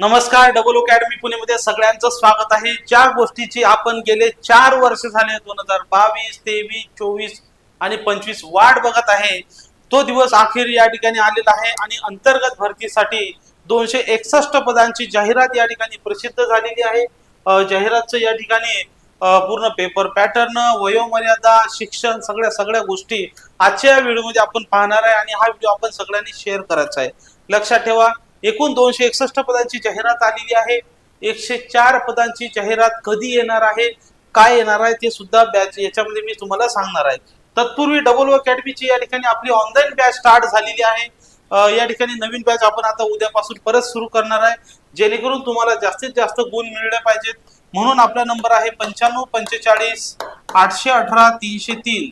नमस्कार double academy पुणेमध्ये सगळ्यांचं स्वागत आहे. ज्या गोष्टीची आपण गेले चार वर्ष झाले दोन हजार बावीस तेवीस चोवीस आणि पंचवीस वाट बघत आहे. तो दिवस अखेर या ठिकाणी आलेला आहे आणि अंतर्गत भरतीसाठी दोनशे एकसष्ट पदांची जाहिरात या ठिकाणी प्रसिद्ध झालेली आहे. जाहिरातचं या ठिकाणी पूर्ण पेपर पॅटर्न वयोमर्यादा शिक्षण सगळ्या सगळ्या गोष्टी आजच्या या व्हिडिओमध्ये आपण पाहणार आहे आणि हा व्हिडिओ आपण सगळ्यांनी शेअर करायचा आहे. लक्षात ठेवा एकूण दोनशे एकसष्ट पदांची जाहिरात आलेली आहे. एकशे चार पदांची जाहिरात कधी येणार आहे? काय येणार आहे? ते सुद्धा बॅच याच्यामध्ये मी तुम्हाला सांगणार आहे. तत्पूर्वी डबल अकॅडमीची या ठिकाणी आपली ऑनलाईन बॅच स्टार्ट झालेली आहे. या ठिकाणी नवीन बॅच आपण आता उद्यापासून परत सुरू करणार आहे. जेणेकरून तुम्हाला जास्तीत जास्त गुण मिळले पाहिजेत. म्हणून आपला नंबर आहे पंच्याण्णव पंचेचाळीस आठशे अठरा तीनशे तीन.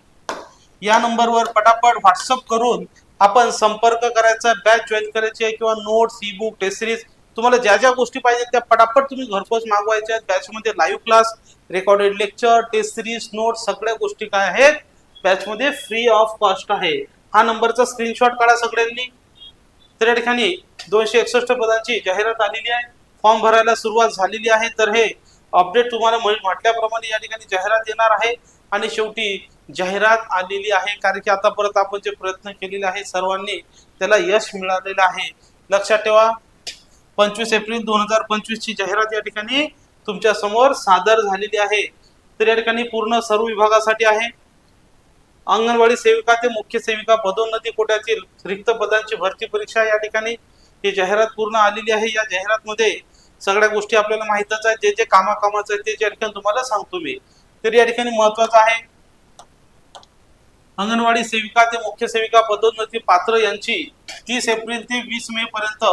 या नंबरवर पटापट व्हॉट्सअप करून आपण संपर्क करायचा बॅच जॉईन करायची आहे किंवा notes e book test series तुम्हाला ज्या ज्या गोष्टी पाहिजेत त्या पटापट तुम्ही घरपोच मागवायच्या आहेत. बॅचमध्ये live class recorded lecture test series notes सगळ्या गोष्टी काय आहेत? बॅचमध्ये फ्री ऑफ कॉस्ट आहे. हा नंबरचा स्क्रीनशॉट काढा सगळ्यांनी. तर या ठिकाणी दोनशे एकसष्ट पदांची जाहिरात आलेली आहे. फॉर्म भरायला सुरुवात झालेली आहे. तर हे अपडेट तुम्हाला म्हटल्याप्रमाणे या ठिकाणी जाहिरात येणार आहे. आणि शेवटी जाहिरात आलेली आहे कारण की आता परत आपण जे प्रयत्न केलेले आहे सर्वांनी त्याला यश मिळालेलं आहे. लक्षात ठेवा पंचवीस एप्रिल दोन हजार पंचवीस ची जाहिरात या ठिकाणी तुमच्यासमोर सादर झालेली आहे. तर या ठिकाणी पूर्ण सर्व विभागासाठी आहे. अंगणवाडी सेविका ते मुख्य सेविका पदोन्नती कोट्यातील रिक्त पदांची भरती परीक्षा या ठिकाणी ही जाहिरात पूर्ण आलेली आहे. या जाहिरातमध्ये सगळ्या गोष्टी आपल्याला माहितच आहेत. जे जे कामाकामाचं आहे ते या ठिकाणी तुम्हाला सांगतो मी. तर या ठिकाणी महत्वाचं आहे. अंगणवाडी सेविका ते मुख्य सेविका पदोन्नती पात्र यांची तीस एप्रिल ते वीस मे पर्यंत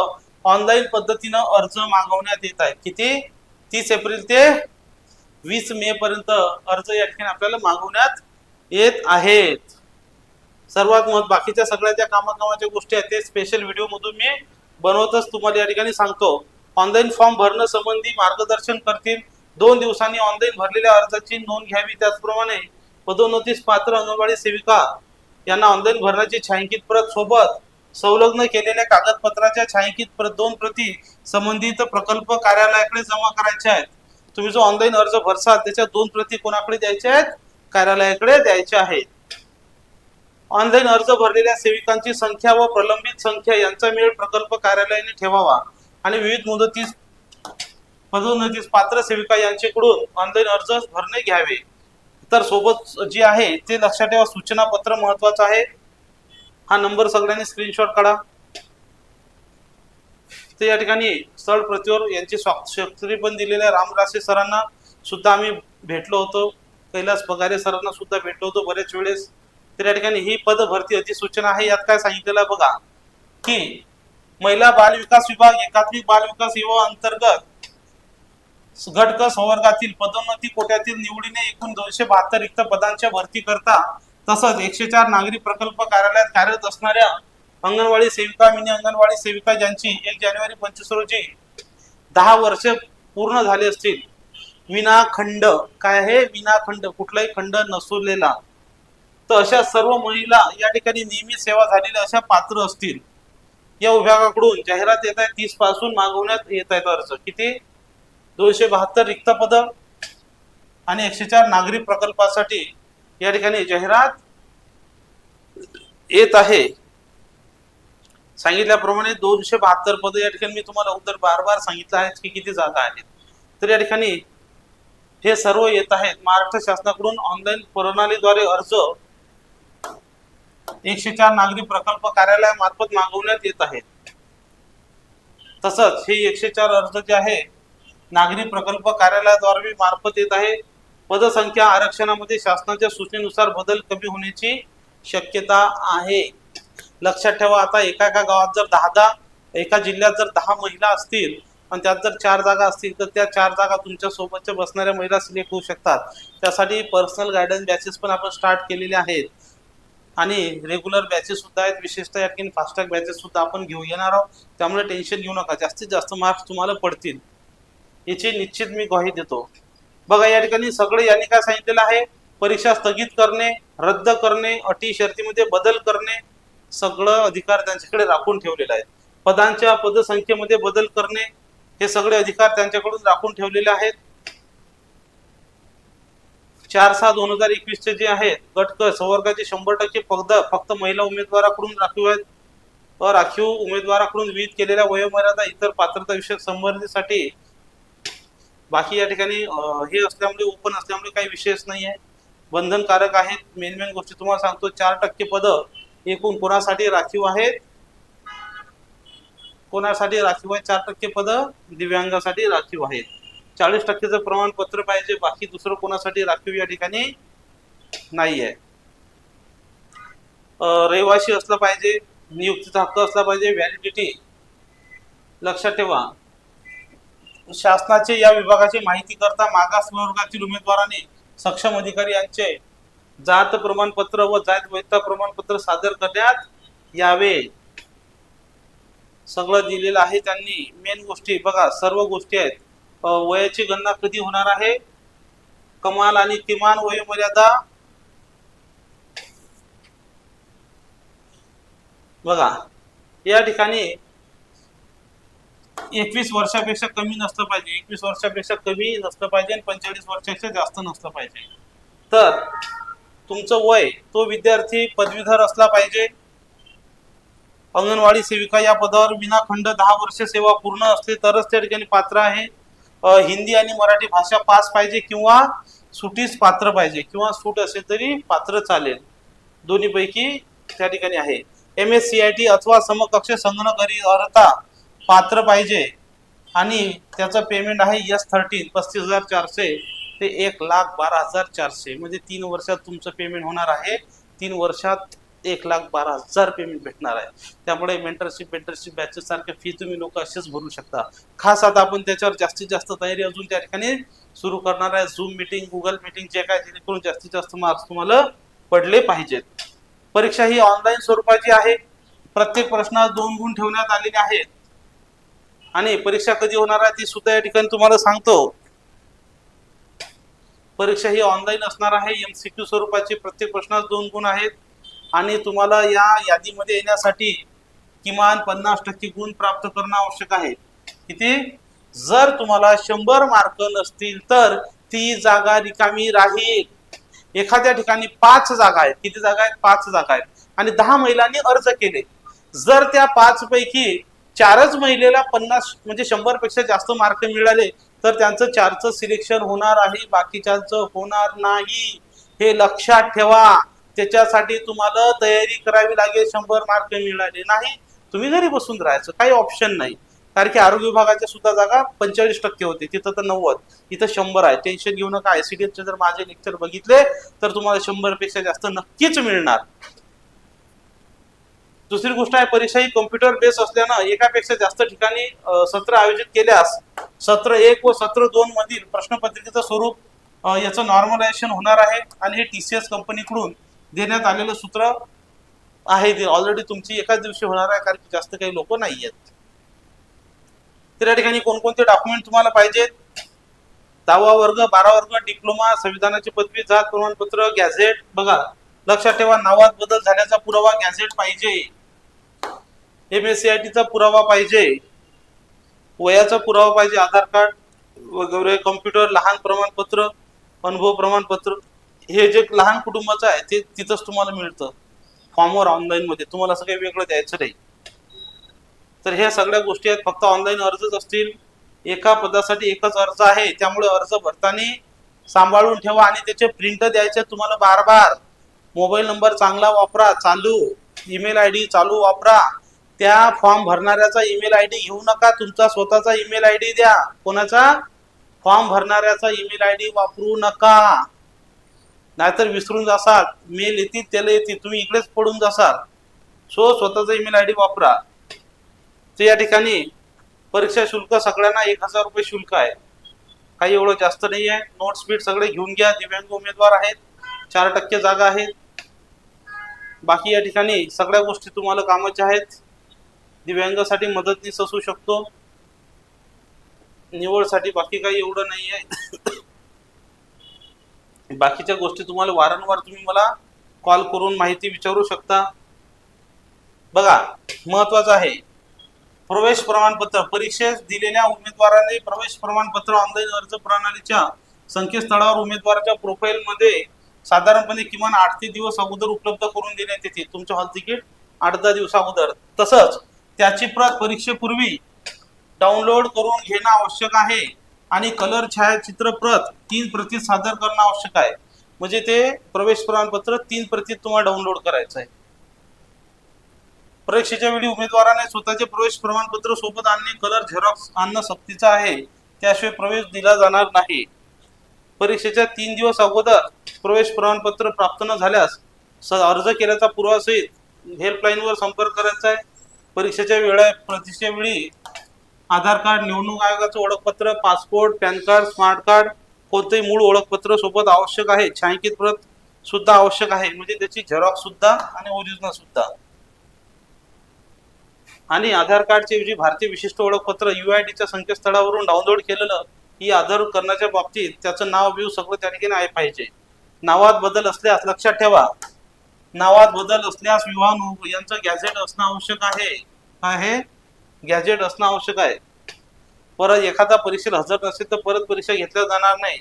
ऑनलाईन पद्धतीनं अर्ज मागवण्यात येत आहे किती? तीस एप्रिल ते वीस मे पर्यंत अर्ज या ठिकाणी आपल्याला मागवण्यात येत आहेत. सर्वात महत्त्व बाकीच्या सगळ्या ज्या कामाकामाच्या गोष्टी आहेत ते स्पेशल व्हिडिओ मधून मी बनवतच तुम्हाला या ठिकाणी सांगतो. ऑनलाईन फॉर्म भरणं संबंधी मार्गदर्शन करतील. दोन दिवसांनी ऑनलाईन भरलेल्या अर्जाची नोंद घ्यावी. त्याचप्रमाणे पदोन्नतीस पात्र अंगणवाडी सेविका यांना ऑनलाईन भरण्याची छायांकित प्रत सोबत संलग्न केलेल्या कागदपत्राच्या छायांकित प्रत दोन प्रती संबंधित प्रकल्प कार्यालयाकडे जमा करायच्या आहेत. तुम्ही जो ऑनलाईन अर्ज भरसाल त्याच्या दोन प्रती कोणाकडे द्यायच्या आहेत? कार्यालयाकडे द्यायच्या आहेत. ऑनलाईन अर्ज भरलेल्या सेविकांची संख्या व प्रलंबित संख्या यांचा मेळ प्रकल्प कार्यालयाने ठेवावा आणि विविध मुदतीस पदोन्नतीस पात्र सेविका यांच्याकडून ऑनलाईन अर्ज भरणे घ्यावे. तर सोबत जे आहे ते लक्षात ठेवा सूचना पत्र महत्वाचं आहे. हा नंबर सगळ्यांनी स्क्रीनशॉट काढा. ते या ठिकाणी स्थळ प्रतिवर यांची स्वाक्षरी पण दिलेल्या रामरासे सरांना सुद्धा आम्ही भेटलो होतो. कैलास पगारे सरांना सुद्धा भेटलो होतो बरेच वेळेस. तर या ठिकाणी ही पद भरती अधिसूचना आहे यात काय सांगितलेलं बघा. की महिला बाल विकास विभाग एकात्मिक बाल विकास विभाग अंतर्गत घटक संवर्गातील पदोन्नती कोट्यातील निवडीने एकूण दोनशे बहात्तर रिक्त पदांच्या भरती करता तसंच एकशे चार नागरी प्रकल्प कार्यालयात कार्यरत असणाऱ्या अंगणवाडी सेविका मिनी अंगणवाडी सेविका ज्यांची एक जानेवारी पंचवीस रोजी दहा वर्ष पूर्ण झाले असतील. विनाखंड. काय आहे? विनाखंड. कुठलाही खंड नसलेला तर अशा सर्व महिला या ठिकाणी नेहमी सेवा झालेल्या अशा पात्र असतील. या विभागाकडून जाहिरात येत आहे तीसपासून मागवण्यात येत आहेत अर्ज. किती? दोनशे बहात्तर रिक्त पद आणि एकशे चार नागरी प्रकल्पासाठी या ठिकाणी जाहिरात येत आहे. सांगितल्याप्रमाणे दोनशे बहात्तर पद या ठिकाणी मी तुम्हाला उत्तर बार बार सांगितलं आहे की किती जागा आहेत. तर या ठिकाणी हे सर्व येत आहेत. महाराष्ट्र शासनाकडून ऑनलाईन प्रणालीद्वारे अर्ज एकशे चार नागरी प्रकल्प कार्यालयामार्फत मागवण्यात येत आहेत. तसंच हे एकशे चार अर्ज जे आहे नागरी प्रकल्प कार्यालयाद्वारे मार्फत येत आहे. पदसंख्या आरक्षणामध्ये शासनाच्या सूचनेनुसार बदल कमी होण्याची शक्यता आहे. लक्षात ठेवा आता एका एका गावात जर दहा दहा एका जिल्ह्यात जर दहा महिला असतील आणि त्यात जर चार जागा असतील तर त्या चार जागा तुमच्या सोबतच्या बसणाऱ्या महिला सिलेक्ट होऊ शकतात. त्यासाठी पर्सनल गायडन्स बॅचेस पण आपण स्टार्ट केलेले आहेत. आणि रेग्युलर बॅचेस सुद्धा आहेत विशेषतः या की फास्टॅग बॅचेस सुद्धा आपण घेऊ येणार आहोत. त्यामुळे टेन्शन घेऊ नका जास्तीत जास्त मार्क्स तुम्हाला पडतील. याची निश्चित मी ग्वाही देतो. बघा या ठिकाणी सगळे यांनी काय सांगितलेलं आहे. परीक्षा स्थगित करणे रद्द करणे अटी शर्तीमध्ये बदल करणे सगळं अधिकार त्यांच्याकडे राखून ठेवलेला आहे. पदांच्या पदसंख्येमध्ये बदल करणे हे सगळे अधिकार त्यांच्याकडून राखून ठेवलेले आहेत. चार सहा दोन हजार एकवीसचे जे आहेत गटक क संवर्गाचे शंभर टक्के फक्त फक्त महिला उमेदवाराकडून राखीव आहेत. राखीव उमेदवाराकडून विहित केलेल्या वयोमर्यादा इतर पात्रता विषयक संबंधीसाठी बाकी या ठिकाणी हे असल्यामुळे ओपन असल्यामुळे काही विषयच नाही आहे. बंधनकारक आहेत. मेन मेन गोष्टी तुम्हाला सांगतो चार टक्के पदं एकूण कोणासाठी राखीव आहेत? कोणासाठी राखीव आहे चार टक्के पद दिव्यांगासाठी राखीव आहेत. चाळीस टक्केचं प्रमाणपत्र पाहिजे. बाकी दुसरं कोणासाठी राखीव या ठिकाणी नाही आहे. रहिवाशी रहिवासी असलं पाहिजे नियुक्तीचा हक्क असला पाहिजे व्हॅलिडिटी लक्षात ठेवा. शासनाचे या विभागाची माहिती करता मागास वर्गातील उमेदवाराने सक्षम अधिकारी यांचे जात प्रमाणपत्र व जात वैधता प्रमाणपत्र सादर करण्यात यावे. सगळं दिलेलं आहे त्यांनी. मेन गोष्टी बघा सर्व गोष्टी आहेत. वयाची गणना कधी होणार आहे? कमाल आणि किमान वयोमर्यादा बघा. या ठिकाणी एकवीस वर्षापेक्षा कमी नसलं पाहिजे. एकवीस वर्षापेक्षा कमी नसलं पाहिजे आणि पंचेचाळीस वर्षापेक्षा जास्त नसलं पाहिजे. तर तुमचं वय तो विद्यार्थी पदवीधर असला पाहिजे. अंगणवाडी सेविका या पदावर विनाखंड दहा वर्ष सेवा पूर्ण असते तरच त्या ठिकाणी पात्र आहे. हिंदी आणि मराठी भाषा पास पाहिजे किंवा सुटीस पात्र पाहिजे किंवा सूट असेल तरी पात्र चालेल. दोन्हीपैकी त्या ठिकाणी आहे. M S C I T अथवा समकक्ष संगणक अर्हता पात्र पाहिजे. आणि त्याचं पेमेंट आहे यस थर्टीन पस्तीस हजार चारशे ते एक लाख बारा हजार चारशे. म्हणजे तीन वर्षात तुमचं पेमेंट होणार आहे. तीन वर्षात एक लाख बारा हजार पेमेंट भेटणार आहे. त्यामुळे मेंटरशिप मेंटरशिप बॅचेस सारख्या फी तुम्ही लोक असेच भरू शकता. खास आता आपण त्याच्यावर जास्तीत जास्त तयारी अजून त्या ठिकाणी सुरू करणार आहे. झूम मिटिंग गुगल मिटिंग जे काय जेणेकरून जास्तीत जास्त मार्क्स तुम्हाला पडले पाहिजेत. परीक्षा ही ऑनलाईन स्वरूपाची आहे. प्रत्येक प्रश्नात दोन गुण ठेवण्यात आलेले आहेत. आणि परीक्षा कधी होणार आहे ती सुद्धा या ठिकाणी तुम्हाला सांगतो. परीक्षा ही ऑनलाईन असणार आहे. एमसीक्यू स्वरूपाची प्रत्येक प्रश्नात दोन गुण आहेत. आणि तुम्हाला या यादीमध्ये येण्यासाठी किमान पन्नास टक्के गुण प्राप्त करणं आवश्यक आहे. किती? जर तुम्हाला शंभर मार्क नसतील तर ती जागा रिकामी राहील. एखाद्या ठिकाणी पाच जागा आहेत. किती जागा आहेत? पाच जागा आहेत. आणि दहा महिलांनी अर्ज केले. जर त्या पाच पैकी चारच महिलेला पन्नास म्हणजे शंभरपेक्षा जास्त मार्क मिळाले तर त्यांचं चारचं सिलेक्शन होणार आहे बाकीच्यांचं होणार नाही. हे लक्षात ठेवा. त्याच्यासाठी तुम्हाला तयारी करावी लागेल शंभर मार्क मिळाले नाही. तुम्ही घरी बसून राहायचं काही ऑप्शन नाही. कारण की आरोग्य विभागाच्या सुद्धा जागा पंचेचाळीस टक्के होते तिथं तर नव्वद इथं शंभर आहे. टेन्शन घेऊ नका. आयसीडीएसचे जर माझे लेक्चर बघितले तर तुम्हाला शंभरपेक्षा जास्त नक्कीच मिळणार. दुसरी गोष्ट आहे परीक्षा ही कम्प्युटर बेस असल्यानं एकापेक्षा जास्त ठिकाणी सत्र आयोजित केल्यास सत्र एक व सत्र दोन मधील प्रश्नपत्रिकेचं स्वरूप याचं नॉर्मलायझेशन होणार आहे आणि हे टी सी एस कंपनीकडून देण्यात आलेलं सूत्र आहे ते. ऑलरेडी तुमची एकाच दिवशी होणार आहे कारण की जास्त काही लोक नाही आहेत. तर या ठिकाणी कोणकोणते डॉक्युमेंट तुम्हाला पाहिजेत दहावा वर्ग बारा वर्ग डिप्लोमा संविधानाची पदवी जात प्रमाणपत्र गॅझेट बघा लक्षात ठेवा नावात बदल झाल्याचा पुरावा गॅझेट पाहिजे. एम एस सी आय टीचा पुरावा पाहिजे. वयाचा पुरावा पाहिजे आधार कार्ड वगैरे कम्प्युटर लहान प्रमाणपत्र अनुभव प्रमाणपत्र हे जे लहान कुटुंबाचं आहे ते तिथंच तुम्हाला मिळतं. फॉर्मवर ऑनलाईनमध्ये तुम्हाला असं काही वेगळं द्यायचं नाही. तर ह्या सगळ्या गोष्टी आहेत. फक्त ऑनलाईन अर्जच असतील. एका पदासाठी एकच अर्ज आहे. त्यामुळे अर्ज भरताना सांभाळून ठेवा आणि त्याचे प्रिंट द्यायचे तुम्हाला बार बार मोबाईल नंबर चांगला वापरा चालू. ईमेल आय डी चालू वापरा. त्या फॉर्म भरणाऱ्याचा ईमेल आय डी घेऊ नका तुमचा स्वतःचा ईमेल आय डी द्या. कोणाचा? फॉर्म भरणाऱ्याचा ईमेल आय डी वापरू नका. नाहीतर विसरून जासाल. मेल येतील त्याला येतील. तुम्ही इकडेच पडून जासाल. सो स्वतःचा ईमेल आय डी वापरा. तर या ठिकाणी परीक्षा शुल्क सगळ्यांना एक हजार रुपये शुल्क आहे. काही एवढं जास्त नाही आहे. नोट स्पीड सगळे घेऊन घ्या. दिव्यांग उमेदवार आहेत. चार टक्के जागा आहेत. बाकी या ठिकाणी सगळ्या गोष्टी तुम्हाला कामाच्या आहेत. दिव्यांगासाठी मदतनीस असू शकतो. निवडसाठी बाकी काही एवढं नाही आहे बाकीच्या गोष्टी तुम्हाला वारंवार तुम्ही मला कॉल करून माहिती विचारू शकता. बघा महत्वाचं आहे. प्रवेश प्रमाणपत्र परीक्षेस दिलेल्या उमेदवाराने प्रवेश प्रमाणपत्र ऑनलाईन अर्ज प्रणालीच्या संकेतस्थळावर उमेदवाराच्या प्रोफाईलमध्ये साधारणपणे किमान आठ ते दिवस अगोदर उपलब्ध करून देण्यात येते. तुमचे हॉल तिकीट आठ दहा दिवस अगोदर. तसंच त्याची प्रत परीक्षेपूर्वी डाउनलोड करून घेणं आवश्यक आहे. आणि कलर छायाचित्र प्रत तीन प्रती सादर करणं आवश्यक आहे. म्हणजे ते प्रवेश प्रमाणपत्र तीन प्रती तुम्हाला डाउनलोड करायचं आहे. परीक्षेच्या वेळी उमेदवाराने स्वतःचे प्रवेश प्रमाणपत्र सोबत आणणे कलर झेरॉक्स आणणं सक्तीचं आहे. त्याशिवाय प्रवेश दिला जाणार नाही. परीक्षेच्या तीन दिवस अगोदर प्रवेश प्रमाणपत्र प्राप्त न झाल्यास अर्ज केल्याचा पुरावासहित हेल्पलाईनवर संपर्क करायचा आहे. परीक्षेच्या वेळा प्रतीक्षेच्या वेळी आधार कार्ड निवडणूक आयोगाचं ओळखपत्र passport PAN card smart card कोणतेही मूळ ओळखपत्र सोबत आवश्यक आहे. छायांकित प्रत सुद्धा आवश्यक आहे. म्हणजे त्याची झेरॉक्स सुद्धा आणि ओरिजिनल सुद्धा. आणि आधार कार्डचे जे भारतीय विशिष्ट ओळखपत्र युआयडीच्या संकेतस्थळावरून डाउनलोड केलेलं ही आधार करण्याच्या बाबतीत त्याचं नाव बिव सगळं त्या ठिकाणी आहे पाहिजे. नावात बदल असल्यास लक्षात ठेवा. नावात बदल असल्यास विवाह यांचं गॅझेट असणं आवश्यक आहे. आहे? गॅझेट असणं आवश्यक आहे. परत एखादा परीक्षेला हजर नसेल तर परत परीक्षा घेतल्या जाणार नाही.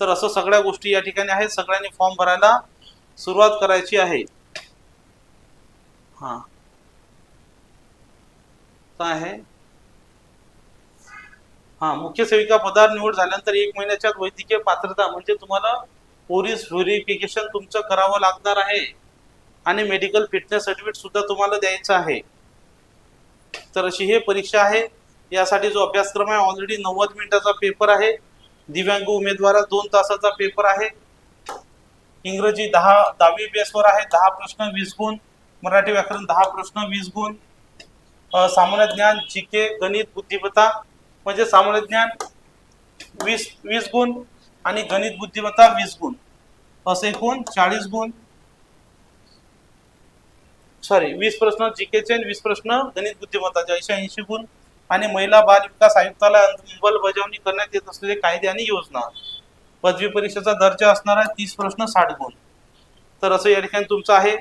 तर असं सगळ्या गोष्टी या ठिकाणी आहेत. सगळ्यांनी फॉर्म भरायला सुरुवात करायची आहे. हा. आहे? हा मुख्य सेविका पदार निवड झाल्यानंतर एक महिन्याच्या वैद्यकीय पात्रता म्हणजे तुम्हाला पोलीस व्हेरिफिकेशन तुमचं करावं लागणार आहे. आणि मेडिकल फिटनेस सर्टिफिकेट सुद्धा तुम्हाला द्यायचं आहे. तर अशी हे परीक्षा आहे. यासाठी जो अभ्यासक्रम आहे ऑलरेडी नव्वद मिनिटाचा पेपर आहे. दिव्यांग उमेदवारा दोन तासाचा पेपर आहे. इंग्रजी दहा दहावी बेसवर आहे दहा प्रश्न वीस गुण. मराठी व्याकरण दहा प्रश्न वीस गुण. सामान्य ज्ञान जी के गणित बुद्धिमत्ता म्हणजे सामान्य ज्ञान वीस वीस गुण आणि गणित बुद्धिमत्ता वीस गुण. असे एकूण चाळीस गुण. सॉरी वीस प्रश्न जीकेचे आणि वीस प्रश्न गणित बुद्धिमत्ताचे अशा ऐंशी गुण आणि महिला बाल विकास आयुक्ताला अंमलबजावणी करण्यात येत असलेले कायदे आणि योजना. पदवी परीक्षेचा दर्जा असणारा तीस प्रश्न साठ गुण. तर असं या ठिकाणी तुमचं आहे.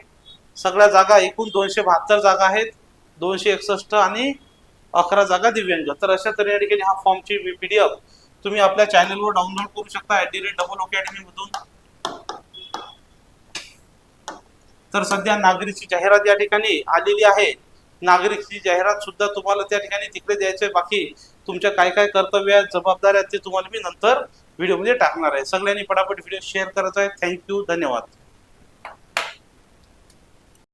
सगळ्या जागा एकूण दोनशे बहात्तर जागा आहेत. दोनशे एकसष्ट आणि अकरा जागा दिव्यांग. तर अशा तऱ्हे या ठिकाणी हा फॉर्मची पी डी एफ तुम्ही आपल्या चॅनलवर डाउनलोड करू शकता. ॲट दी रेट डबल अकॅडमीमधून तर सध्या नागरिकची जाहिरात या ठिकाणी आलेली आहे. नागरिकची जाहिरात सुद्धा तुम्हाला त्या ठिकाणी तिकडे द्यायचे बाकी तुमच्या काय काय कर्तव्य आहेत जबाबदाऱ्या आहेत ते तुम्हाला मी नंतर व्हिडिओमध्ये टाकणार आहे. सगळ्यांनी पटापट व्हिडिओ शेअर करायचा आहे. थँक्यू धन्यवाद.